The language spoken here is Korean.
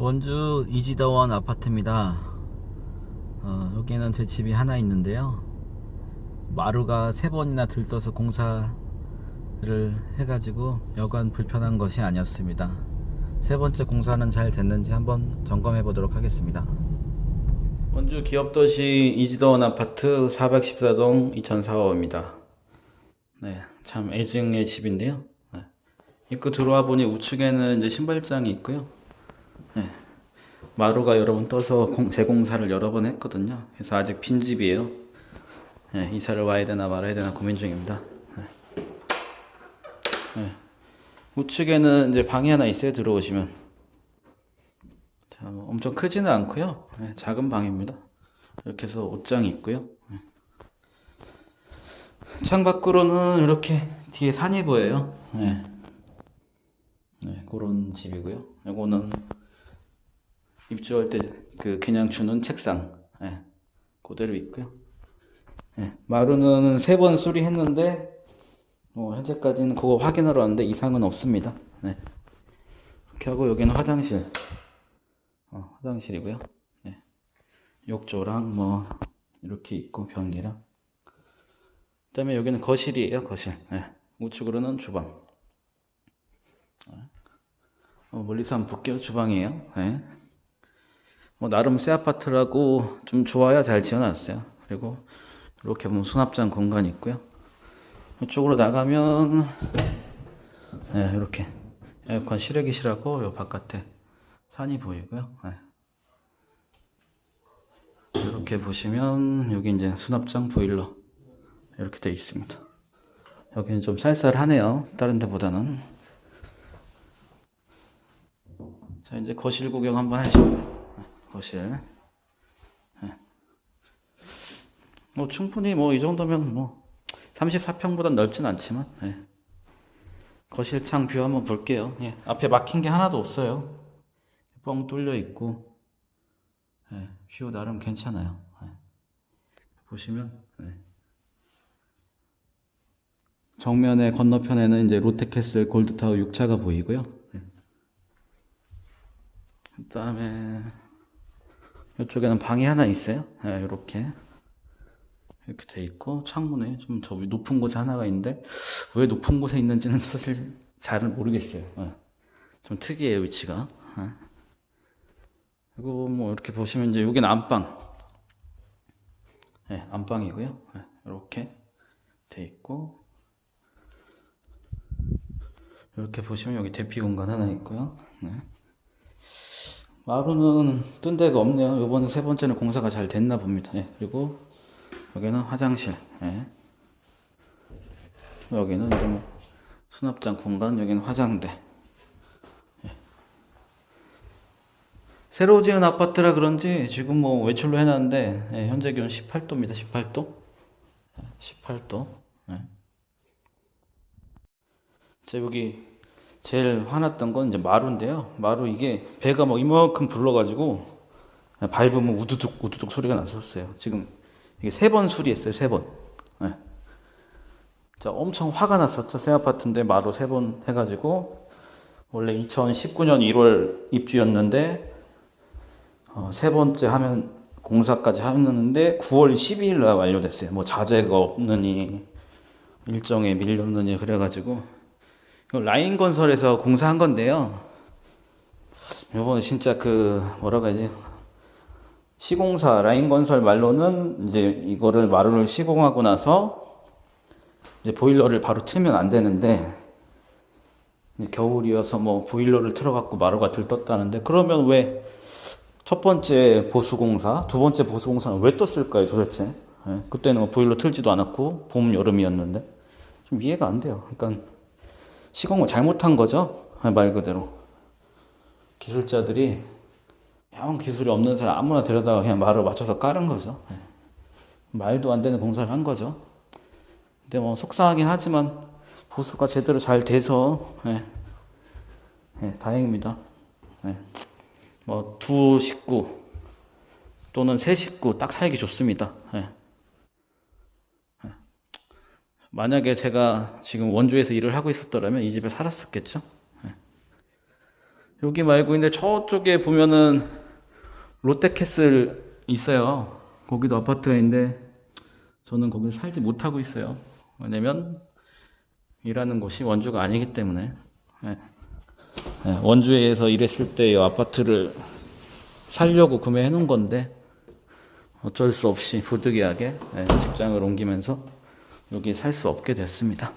원주 이지다원 아파트입니다. 어, 여기는 제 집이 하나 있는데요. 마루가 세 번이나 들떠서 공사를 해가지고 여간 불편한 것이 아니었습니다. 세 번째 공사는 잘 됐는지 한번 점검해 보도록 하겠습니다. 원주 기업도시 이지다원 아파트 414동 2004호입니다. 네, 참 애증의 집인데요. 네. 입구 들어와 보니 우측에는 이제 신발장이 있고요. 네. 마루가 여러 번 떠서 공- 재공사를 여러 번 했거든요. 그래서 아직 빈집이에요. 네, 이사를 와야 되나 말아야 되나 고민 중입니다. 네. 네. 우측에는 이제 방이 하나 있어요. 들어오시면. 자, 뭐 엄청 크지는 않고요. 네, 작은 방입니다. 이렇게 해서 옷장이 있고요. 네. 창 밖으로는 이렇게 뒤에 산이 보여요. 네. 네, 그런 집이고요. 이거는 입주할 때 그 그냥 주는 책상, 예, 그대로 있고요. 예, 마루는 세 번 수리했는데 뭐 현재까지는 그거 확인하러 왔는데 이상은 없습니다. 네. 이렇게 하고 여기는 화장실, 어, 화장실이고요. 네. 욕조랑 뭐 이렇게 있고 변기랑. 그다음에 여기는 거실이에요, 거실. 예. 우측으로는 주방. 어, 멀리서 한번 볼게요. 주방이에요. 네. 뭐 나름 새 아파트라고 좀 좋아야 잘 지어놨어요. 그리고 이렇게 보면 수납장 공간이 있고요. 이쪽으로 나가면 네, 이렇게 에어컨 실외기실하고 요 바깥에 산이 보이고요. 네. 이렇게 보시면 여기 이제 수납장 보일러 이렇게 되어 있습니다. 여기는 좀 쌀쌀하네요. 다른 데보다는. 자, 이제 거실 구경 한번 하시고요. 거실. 네. 뭐 충분히 뭐 이 정도면 뭐 34평보단 넓진 않지만 예. 거실 창 뷰 한번 볼게요. 예. 앞에 막힌 게 하나도 없어요. 뻥 뚫려 있고 예. 뷰 나름 괜찮아요. 예. 보시면 예. 정면에 건너편에는 이제 롯데캐슬 골드타워 6차가 보이고요. 예. 그다음에 이쪽에는 방이 하나 있어요. 네, 이렇게 이렇게 돼 있고 창문에 좀 저 높은 곳에 하나가 있는데 왜 높은 곳에 있는지는 사실 잘 모르겠어요. 네. 좀 특이해요 위치가. 네. 그리고 뭐 이렇게 보시면 이제 여기는 안방. 네, 안방이고요. 네, 이렇게 돼 있고 이렇게 보시면 여기 대피 공간 하나 있고요. 네. 마루는 뜬 데가 없네요. 이번에 세 번째는 공사가 잘 됐나 봅니다. 예, 그리고 여기는 화장실. 예. 여기는 이제 뭐 수납장 공간, 여기는 화장대. 예. 새로 지은 아파트라 그런지 지금 뭐 외출로 해놨는데 예, 현재 기온 18도입니다. 18도. 18도. 예. 자, 여기 제일 화났던 건 이제 마루인데요. 마루 이게 배가 막 이만큼 불러가지고 밟으면 우두둑 우두둑 소리가 났었어요. 지금 이게 세 번 수리했어요. 세 번. 네. 자, 엄청 화가 났었죠. 새 아파트인데 마루 세 번 해가지고 원래 2019년 1월 입주였는데 어, 세 번째 하면 공사까지 하는데 9월 12일 날 완료됐어요. 뭐 자재가 없느니 일정에 밀렸느니 그래가지고 라인 건설에서 공사한 건데요. 요번에 진짜 그 뭐라고 해야지 시공사 라인 건설 말로는 이제 이거를 마루를 시공하고 나서 이제 보일러를 바로 틀면 안 되는데 겨울이어서 뭐 보일러를 틀어갖고 마루가 들떴다는데 그러면 왜 첫 번째 보수 공사, 두 번째 보수 공사는 왜 떴을까요 도대체? 예, 그때는 뭐 보일러 틀지도 않았고 봄 여름이었는데 좀 이해가 안 돼요. 그러니까 시공을 잘못한 거죠. 말 그대로. 기술자들이 영 기술이 없는 사람 아무나 데려다가 그냥 말을 맞춰서 깔은 거죠. 예. 말도 안 되는 공사를 한 거죠. 근데 뭐 속상하긴 하지만 보수가 제대로 잘 돼서 예. 예, 다행입니다. 예. 뭐두 식구 또는 세 식구 딱 살기 좋습니다. 예. 만약에 제가 지금 원주에서 일을 하고 있었더라면 이 집에 살았었겠죠. 예. 여기 말고 근데 저쪽에 보면은 롯데캐슬 있어요. 거기도 아파트가 있는데 저는 거기를 살지 못하고 있어요. 왜냐면 일하는 곳이 원주가 아니기 때문에 예. 예, 원주에서 일했을 때이 아파트를 살려고 구매해 놓은 건데 어쩔 수 없이 부득이하게 예, 직장을 옮기면서 여기 살 수 없게 됐습니다.